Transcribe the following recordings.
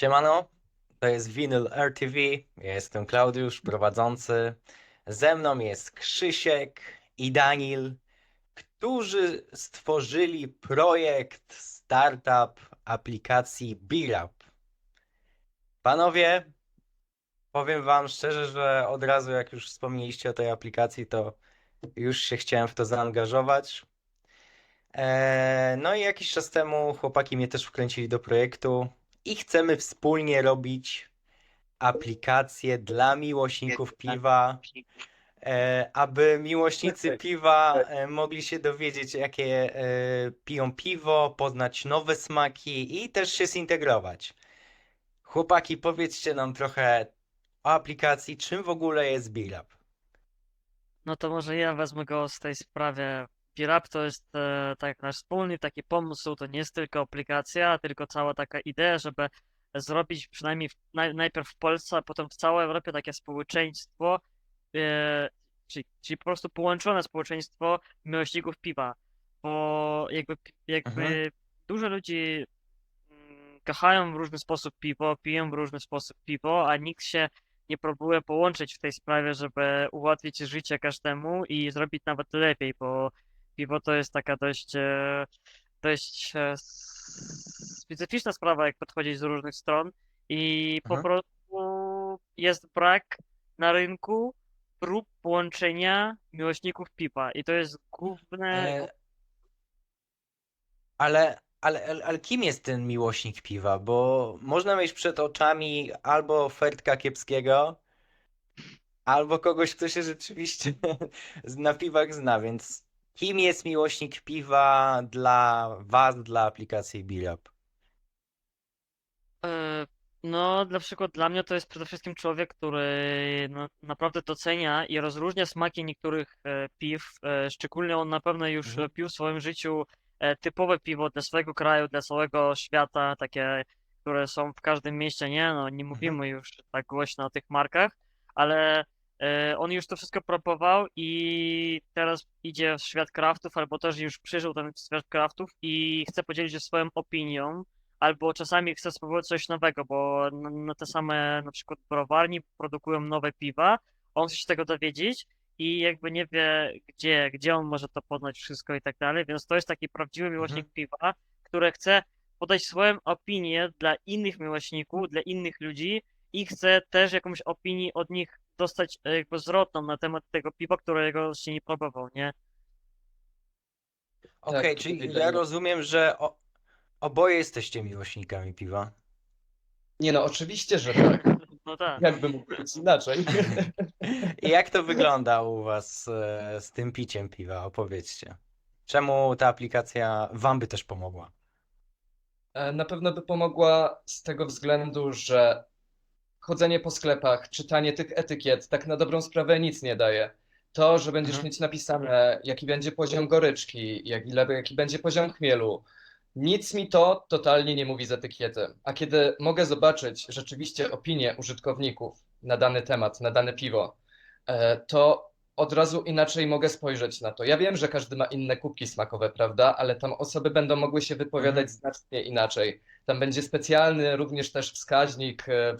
Siemano, to jest Vinyl RTV. Ja jestem Klaudiusz, prowadzący. Ze mną jest Krzysiek i Daniel, którzy stworzyli projekt startup aplikacji Bilab. Panowie, powiem wam szczerze, że od razu jak już wspomnieliście o tej aplikacji, to już się chciałem w to zaangażować. Eee, no i jakiś czas temu chłopaki mnie też wkręcili do projektu i chcemy wspólnie robić aplikację dla miłośników piwa, e, aby miłośnicy piwa e, mogli się dowiedzieć, jakie e, piją piwo, poznać nowe smaki i też się zintegrować. Chłopaki, powiedzcie nam trochę o aplikacji, czym w ogóle jest Bilab. No to może ja wezmę go z tej sprawy. Pirap to jest e, tak nasz wspólny taki pomysł, to nie jest tylko aplikacja, tylko cała taka idea, żeby zrobić przynajmniej w, naj, najpierw w Polsce, a potem w całej Europie takie społeczeństwo, e, czyli, czyli po prostu połączone społeczeństwo miłośników piwa. Bo jakby, jakby Mhm. dużo ludzi mm, kochają w różny sposób piwo, piją w różny sposób piwo, a nikt się nie próbuje połączyć w tej sprawie, żeby ułatwić życie każdemu i zrobić nawet lepiej, bo piwo to jest taka dość, e, dość e, specyficzna sprawa, jak podchodzić z różnych stron i po Mhm. prostu jest brak na rynku prób połączenia miłośników piwa i to jest główne, E, ale, ale, ale, ale kim jest ten miłośnik piwa? Bo można mieć przed oczami albo Fertka Kiepskiego, albo kogoś, kto się rzeczywiście na piwach zna, więc kim jest miłośnik piwa dla was, dla aplikacji Bilab? E, No, na przykład dla mnie to jest przede wszystkim człowiek, który no, naprawdę docenia i rozróżnia smaki niektórych e, piw. E, szczególnie on na pewno już Mhm. pił w swoim życiu e, typowe piwo dla swojego kraju, dla całego świata, takie, które są w każdym mieście, nie? No, nie Mhm. mówimy już tak głośno o tych markach, ale on już to wszystko próbował i teraz idzie w świat craftów, albo też już przeżył ten świat craftów i chce podzielić się swoją opinią albo czasami chcę spróbować coś nowego, bo na, na te same na przykład browarni produkują nowe piwa, on chce się tego dowiedzieć i jakby nie wie gdzie, gdzie on może to poznać wszystko i tak dalej, więc to jest taki prawdziwy miłośnik Mhm. piwa, który chce podać swoją opinię dla innych miłośników, dla innych ludzi i chce też jakąś opinię od nich dostać e, jakby zwrotną na temat tego piwa, którego się nie próbował, nie? Okej, Tak, czyli tutaj ja rozumiem, że o, oboje jesteście miłośnikami piwa. Nie no, oczywiście, że tak. No tak. Jakby mógł być inaczej. I jak to wygląda u was e, z tym piciem piwa? Opowiedzcie. Czemu ta aplikacja wam by też pomogła? E, Na pewno by pomogła z tego względu, że chodzenie po sklepach, czytanie tych etykiet tak na dobrą sprawę nic nie daje. To, że będziesz Mhm. mieć napisane, jaki będzie poziom goryczki, jak, jaki będzie poziom chmielu, nic mi to totalnie nie mówi z etykiety. A kiedy mogę zobaczyć rzeczywiście opinię użytkowników na dany temat, na dane piwo, e, to od razu inaczej mogę spojrzeć na to. Ja wiem, że każdy ma inne kubki smakowe, prawda? Ale tam osoby będą mogły się wypowiadać Mhm. znacznie inaczej. Tam będzie specjalny również też wskaźnik, e,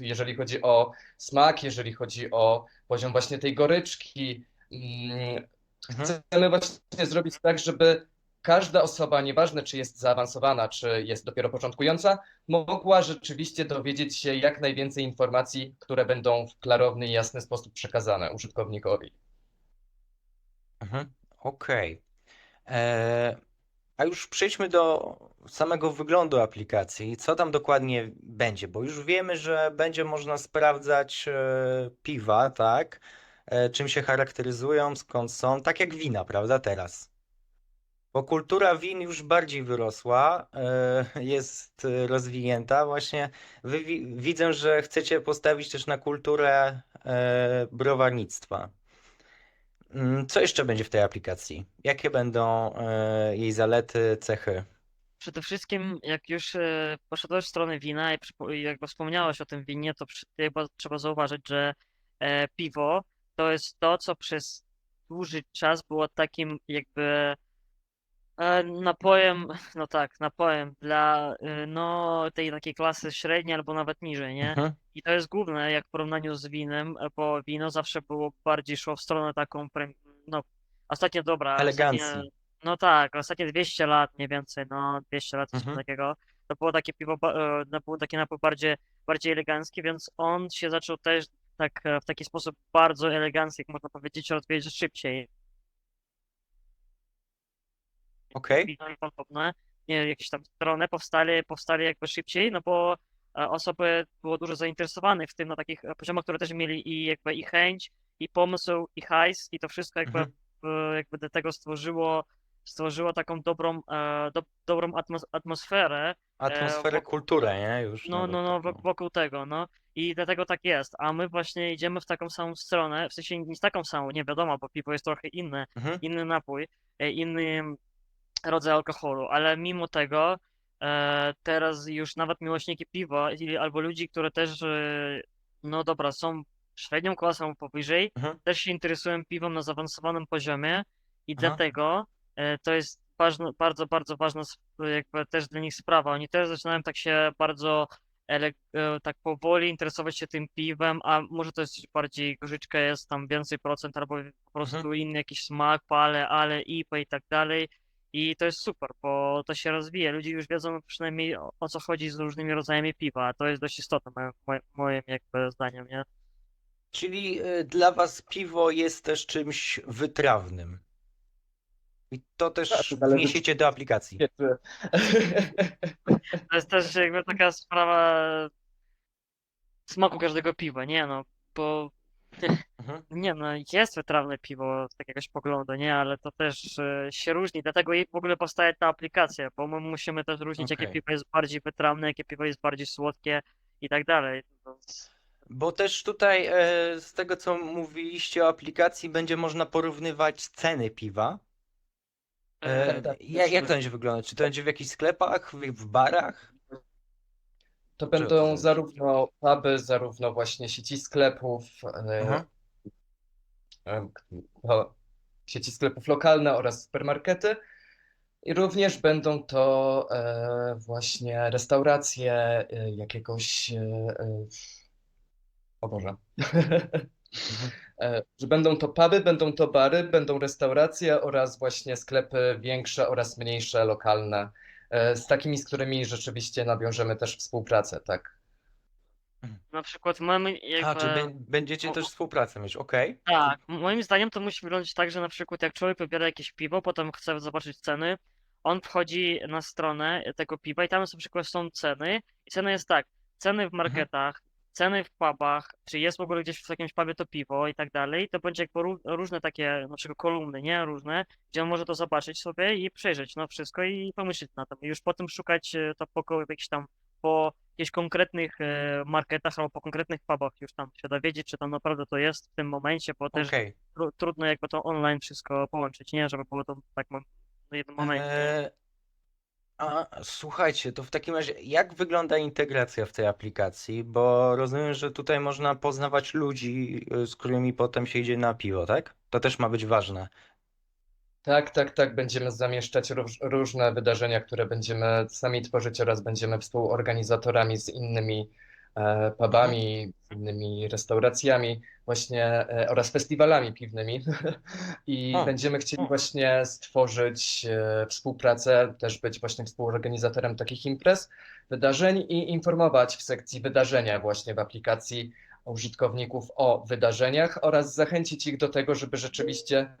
jeżeli chodzi o smak, jeżeli chodzi o poziom właśnie tej goryczki. Mm, Mhm. Chcemy właśnie zrobić tak, żeby każda osoba, nieważne czy jest zaawansowana, czy jest dopiero początkująca, mogła rzeczywiście dowiedzieć się jak najwięcej informacji, które będą w klarowny i jasny sposób przekazane użytkownikowi. Mhm. Okej. E, A już przejdźmy do samego wyglądu aplikacji. Co tam dokładnie będzie? Bo już wiemy, że będzie można sprawdzać e, piwa, tak? E, czym się charakteryzują, skąd są, tak jak wina, prawda? Teraz. Bo kultura win już bardziej wyrosła, e, jest e, rozwinięta. Właśnie wy wi widzę, że chcecie postawić też na kulturę e, browarnictwa. Mm, Co jeszcze będzie w tej aplikacji? Jakie będą jej zalety, cechy? Przede wszystkim, jak już poszedłeś w stronę wina i jakby wspomniałeś o tym winie, to trzeba zauważyć, że piwo to jest to, co przez dłuży czas było takim jakby E, Napojem, no tak, napojem dla y, no, tej takiej klasy średniej albo nawet niżej, nie? Mhm. I to jest główne, jak w porównaniu z winem, e, bo wino zawsze było bardziej szło w stronę taką, prem- no, ostatnio dobra, ostatnie, Elegancji. no tak, ostatnie 200 lat mniej więcej, no 200 lat, coś Mhm. takiego, to było takie piwo, ba- e, no, było takie napój bardziej, bardziej elegancki, więc on się zaczął też tak, e, w taki sposób bardzo elegancki, jak można powiedzieć, rozwijać szybciej. Okej. i podobne, nie, jakieś tam strony powstali, powstali jakby szybciej, no bo e, osoby było dużo zainteresowanych w tym na takich e, poziomach, które też mieli i jakby i chęć, i pomysł, i hajs, i to wszystko jakby, Mhm. e, jakby do tego stworzyło, stworzyło taką dobrą, e, do, dobrą atmos atmosferę, Atmosferę, wokół- kulturę, nie? Już no, nawet no, no, taką. wok- wokół tego, no. I dlatego tak jest. A my właśnie idziemy w taką samą stronę, w sensie nie taką samą, nie wiadomo, bo piwo jest trochę inne, Mhm. inny napój, e, inny rodzaj alkoholu, ale mimo tego e, teraz już nawet miłośniki piwa albo ludzi, które też, e, no dobra, są średnią klasą powyżej, Mhm. też się interesują piwem na zaawansowanym poziomie i Aha. dlatego e, to jest ważne, bardzo, bardzo ważna jakby też dla nich sprawa. Oni też zaczynają tak się bardzo ele- e, tak powoli interesować się tym piwem, a może to jest bardziej gorzyczka, jest tam więcej procent, albo po prostu inny jakiś smak, pale, ale IPA i tak dalej. I to jest super, bo to się rozwija. Ludzie już wiedzą przynajmniej o, o co chodzi z różnymi rodzajami piwa, a to jest dość istotne moim, moim, jakby zdaniem, nie? Czyli y, dla was piwo jest też czymś wytrawnym. I to też Tak, wniesiecie do aplikacji. To jest też jakby taka sprawa smaku każdego piwa, nie no, bo Mhm. nie no, jest wytrawne piwo z jakiegoś poglądu, nie, ale to też e, się różni, dlatego i w ogóle powstaje ta aplikacja, bo my musimy też różnić, jakie Okej. piwo jest bardziej wytrawne, jakie piwo jest bardziej słodkie i tak dalej. No, Bo też tutaj e, z tego, co mówiliście o aplikacji, będzie można porównywać ceny piwa. E, e, tak, jak, jak to będzie wyglądać? Czy to będzie w jakichś sklepach, w, w barach? To będą zarówno puby, zarówno właśnie sieci sklepów, e, Mhm. e, no, sieci sklepów lokalne oraz supermarkety. I również będą to e, właśnie restauracje e, jakiegoś. E, e, o Boże. E, Że będą to puby, będą to bary, będą restauracje oraz właśnie sklepy większe oraz mniejsze, lokalne, e, z takimi, z którymi rzeczywiście nawiążemy też współpracę, tak. na przykład mamy A, jakby... czy bę- będziecie też współpracę mieć, okej. Tak, moim zdaniem to musi wyglądać tak, że na przykład jak człowiek wybiera jakieś piwo, potem chce zobaczyć ceny, on wchodzi na stronę tego piwa i tam na przykład są ceny i cena jest tak, ceny w marketach, ceny w pubach, czy jest w ogóle gdzieś w jakimś pubie to piwo i tak dalej, to będzie różne takie, na przykład kolumny, nie, różne, gdzie on może to zobaczyć sobie i przejrzeć no wszystko i pomyśleć na tym i już potem szukać e, to po ko- jakichś tam, po jakichś konkretnych e, marketach albo po konkretnych pubach już tam się dowiedzieć, czy tam naprawdę to jest w tym momencie, bo też Okej. tru, trudno jakby to online wszystko połączyć, nie? Żeby było to tak w jednym momencie. E, A słuchajcie, to w takim razie, jak wygląda integracja w tej aplikacji? Bo rozumiem, że tutaj można poznawać ludzi, y, z którymi potem się idzie na piwo, tak? To też ma być ważne. Tak, tak, tak. Będziemy zamieszczać róż, różne wydarzenia, które będziemy sami tworzyć oraz będziemy współorganizatorami z innymi pubami, z innymi restauracjami właśnie e, oraz festiwalami piwnymi. I będziemy chcieli właśnie stworzyć e, współpracę, też być właśnie współorganizatorem takich imprez, wydarzeń i informować w sekcji wydarzenia właśnie w aplikacji użytkowników o wydarzeniach oraz zachęcić ich do tego, żeby rzeczywiście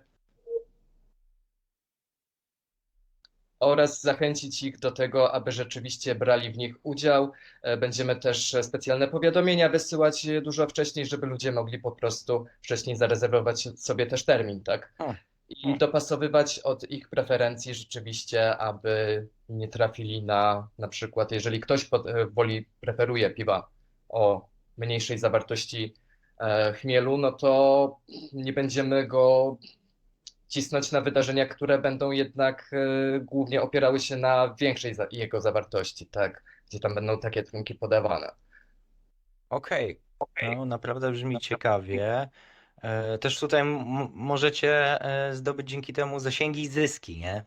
oraz zachęcić ich do tego, aby rzeczywiście brali w nich udział. E, Będziemy też specjalne powiadomienia wysyłać e, dużo wcześniej, żeby ludzie mogli po prostu wcześniej zarezerwować sobie też termin, tak? I dopasowywać od ich preferencji rzeczywiście, aby nie trafili na na przykład, jeżeli ktoś pod, e, woli, preferuje piwa o mniejszej zawartości chmielu, no to nie będziemy go cisnąć na wydarzenia, które będą jednak e, głównie opierały się na większej za jego zawartości, tak? Gdzie tam będą takie trunki podawane. Okej. No, naprawdę brzmi ciekawie. E, Też tutaj m- możecie e, zdobyć dzięki temu zasięgi i zyski, nie?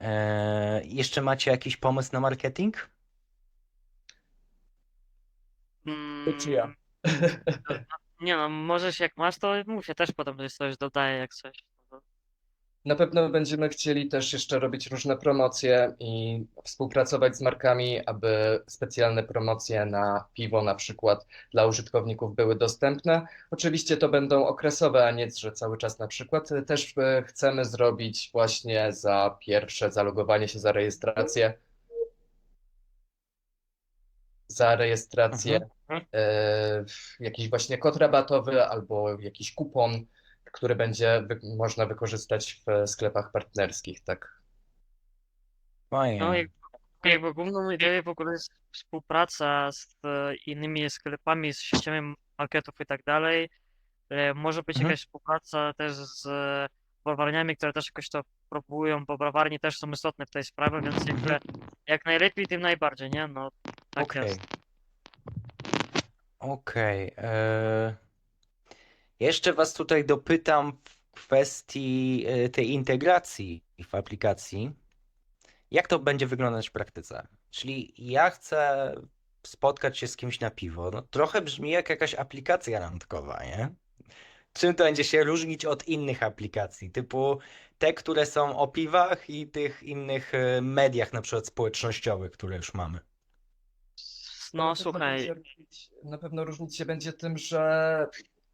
E, jeszcze macie jakiś pomysł na marketing? Mm, Czy ja? Nie no, możesz jak masz, to mów, ja też potem coś dodaję jak coś. Na pewno będziemy chcieli też jeszcze robić różne promocje i współpracować z markami, aby specjalne promocje na piwo na przykład dla użytkowników były dostępne. Oczywiście to będą okresowe, a nie że cały czas na przykład. Też e, chcemy zrobić właśnie za pierwsze zalogowanie się za rejestrację. Za rejestrację Mhm. e, jakiś właśnie kod rabatowy albo jakiś kupon, który będzie wy można wykorzystać w sklepach partnerskich, tak. Fajnie. No jak, jakby główną ideą w ogóle jest współpraca z e, innymi sklepami, z sieciami marketów i tak dalej. E, Może być Mhm. jakaś współpraca też z e, browarniami, które też jakoś to próbują, bo browarnie też są istotne w tej sprawie, więc jakby jak najlepiej, tym najbardziej, nie? No tak Okej. jest. Okej. e, Jeszcze Was tutaj dopytam w kwestii e, tej integracji w aplikacji. Jak to będzie wyglądać w praktyce? Czyli ja chcę spotkać się z kimś na piwo. No, trochę brzmi jak jakaś aplikacja randkowa, nie? Czym to będzie się różnić od innych aplikacji, typu te, które są o piwach i tych innych e, mediach, na przykład społecznościowych, które już mamy. No Na pewno słuchaj, Na pewno różnić się będzie tym, że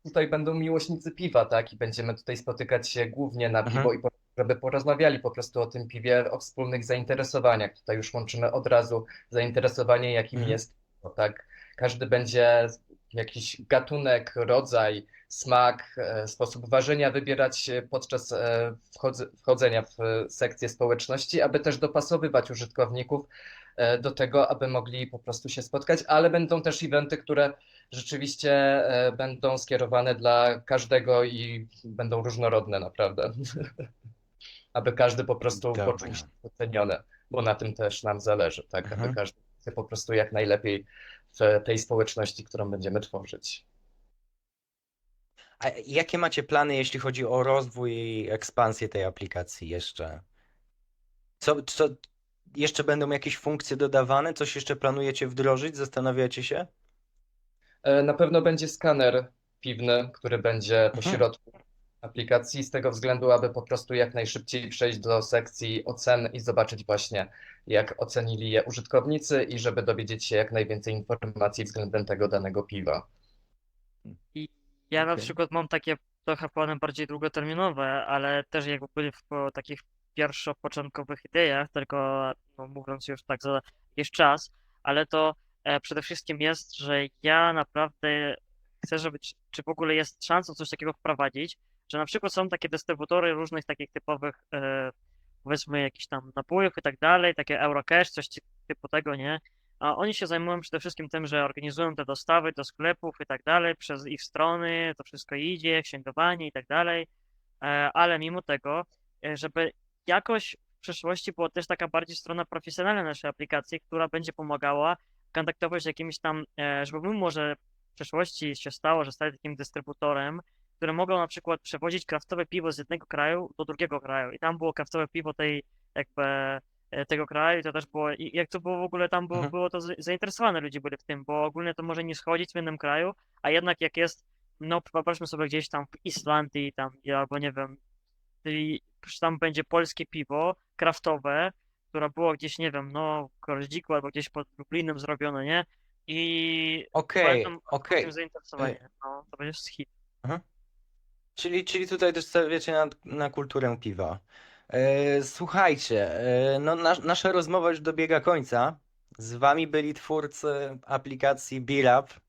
tutaj będą miłośnicy piwa, tak? I będziemy tutaj spotykać się głównie na Mhm. piwo i po, żeby porozmawiali po prostu o tym piwie, o wspólnych zainteresowaniach. Tutaj już łączymy od razu zainteresowanie, jakim Mhm. jest piwo, tak? Każdy będzie jakiś gatunek, rodzaj, smak, e, sposób ważenia wybierać e, podczas e, wchodz- wchodzenia w sekcję społeczności, aby też dopasowywać użytkowników do tego, aby mogli po prostu się spotkać, ale będą też eventy, które rzeczywiście e, będą skierowane dla każdego i będą różnorodne naprawdę. Aby każdy po prostu Dobra. poczuł się doceniony, bo na tym też nam zależy, tak? Aby Mhm. każdy chce po prostu jak najlepiej w tej społeczności, którą będziemy tworzyć. A jakie macie plany, jeśli chodzi o rozwój i ekspansję tej aplikacji jeszcze? Co, co jeszcze będą jakieś funkcje dodawane? Coś jeszcze planujecie wdrożyć? Zastanawiacie się? E, Na pewno będzie skaner piwny, który będzie po Mhm. środku aplikacji, z tego względu, aby po prostu jak najszybciej przejść do sekcji ocen i zobaczyć właśnie, jak ocenili je użytkownicy i żeby dowiedzieć się jak najwięcej informacji względem tego danego piwa. I ja na Okej. przykład mam takie trochę plany bardziej długoterminowe, ale też jakby byli w po takich pierwszopoczątkowych idejach, tylko no, mówiąc już tak za jakiś czas, ale to e, przede wszystkim jest, że ja naprawdę chcę, żeby, czy, w ogóle jest szansa coś takiego wprowadzić, że na przykład są takie dystrybutory różnych takich typowych, e, powiedzmy, jakichś tam napojów i tak dalej, takie Eurocash, coś ty- typu tego, nie? A oni się zajmują przede wszystkim tym, że organizują te dostawy do sklepów i tak dalej, przez ich strony, to wszystko idzie, księgowanie i tak dalej, E, ale mimo tego, e, żeby jakoś w przyszłości była też taka bardziej strona profesjonalna naszej aplikacji, która będzie pomagała kontaktować z jakimiś tam, e, żeby my może w przyszłości się stało, że stali takim dystrybutorem, które mogą na przykład przewozić kraftowe piwo z jednego kraju do drugiego kraju i tam było kraftowe piwo tej jakby e, tego kraju, to też było, i jak to było w ogóle tam było, Mhm. było to zainteresowane ludzie byli w tym, bo ogólnie to może nie schodzić w innym kraju, a jednak jak jest, no popatrzmy sobie gdzieś tam w Islandii tam, albo nie wiem, czyli tam będzie polskie piwo kraftowe, które było gdzieś, nie wiem, no w Korździku albo gdzieś pod Lublinem zrobione, nie? I Okej, okej. tym zainteresowani, no to będzie hit. Czyli, czyli tutaj też stawiacie na, na kulturę piwa. E, słuchajcie, e, no, nasz, nasza rozmowa już dobiega końca. Z wami byli twórcy aplikacji BeerUp.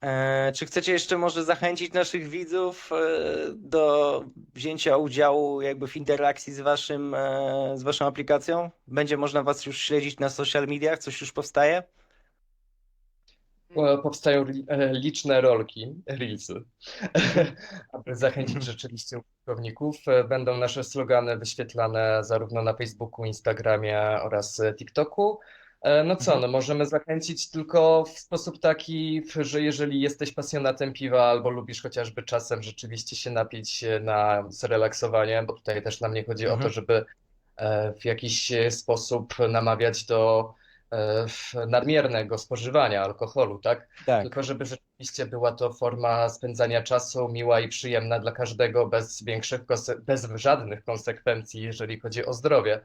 E, czy chcecie jeszcze może zachęcić naszych widzów e, do wzięcia udziału jakby w interakcji z waszym, e, z waszą aplikacją? Będzie można was już śledzić na social mediach? Coś już powstaje? Po- Powstają li- liczne rolki, reelsy, aby zachęcić rzeczywiście użytkowników. Będą nasze slogany wyświetlane zarówno na Facebooku, Instagramie oraz TikToku. E, No co, Mhm. no możemy zachęcić tylko w sposób taki, że jeżeli jesteś pasjonatem piwa albo lubisz chociażby czasem rzeczywiście się napić e, na zrelaksowanie, bo tutaj też nam nie chodzi o to, Mhm. żeby e, w jakiś sposób namawiać do nadmiernego spożywania alkoholu, tak? Tak. Tylko żeby rzeczywiście była to forma spędzania czasu miła i przyjemna dla każdego, bez większych, bez żadnych konsekwencji, jeżeli chodzi o zdrowie,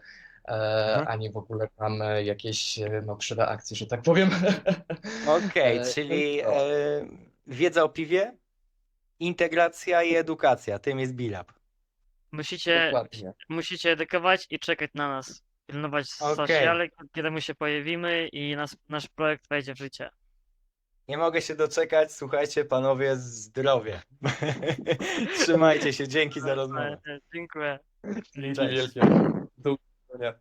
Mhm. ani w ogóle tam e, jakieś e, no, krzywe akcje, że tak powiem. Okej, E, czyli e, wiedza o piwie, integracja i edukacja. Tym jest Bilab. Musicie, Dokładnie. musicie edykować i czekać na nas. Pilnować Okej. sociale, kiedy my się pojawimy i nas, nasz projekt wejdzie w życie. Nie mogę się doczekać. Słuchajcie, panowie, zdrowie. Trzymajcie się. Dzięki za rozmowę. E, Dziękuję. Dzięki Cześć. Yeah.